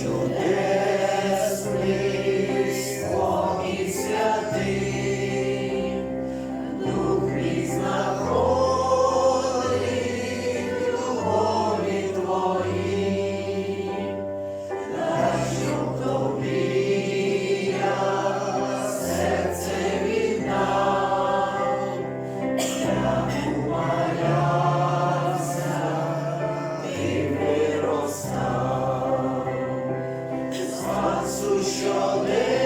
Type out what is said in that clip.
Чудесний спокій святий, дух різнаходи любові твої, та щоб тобі я серце віддав. Ісус, що не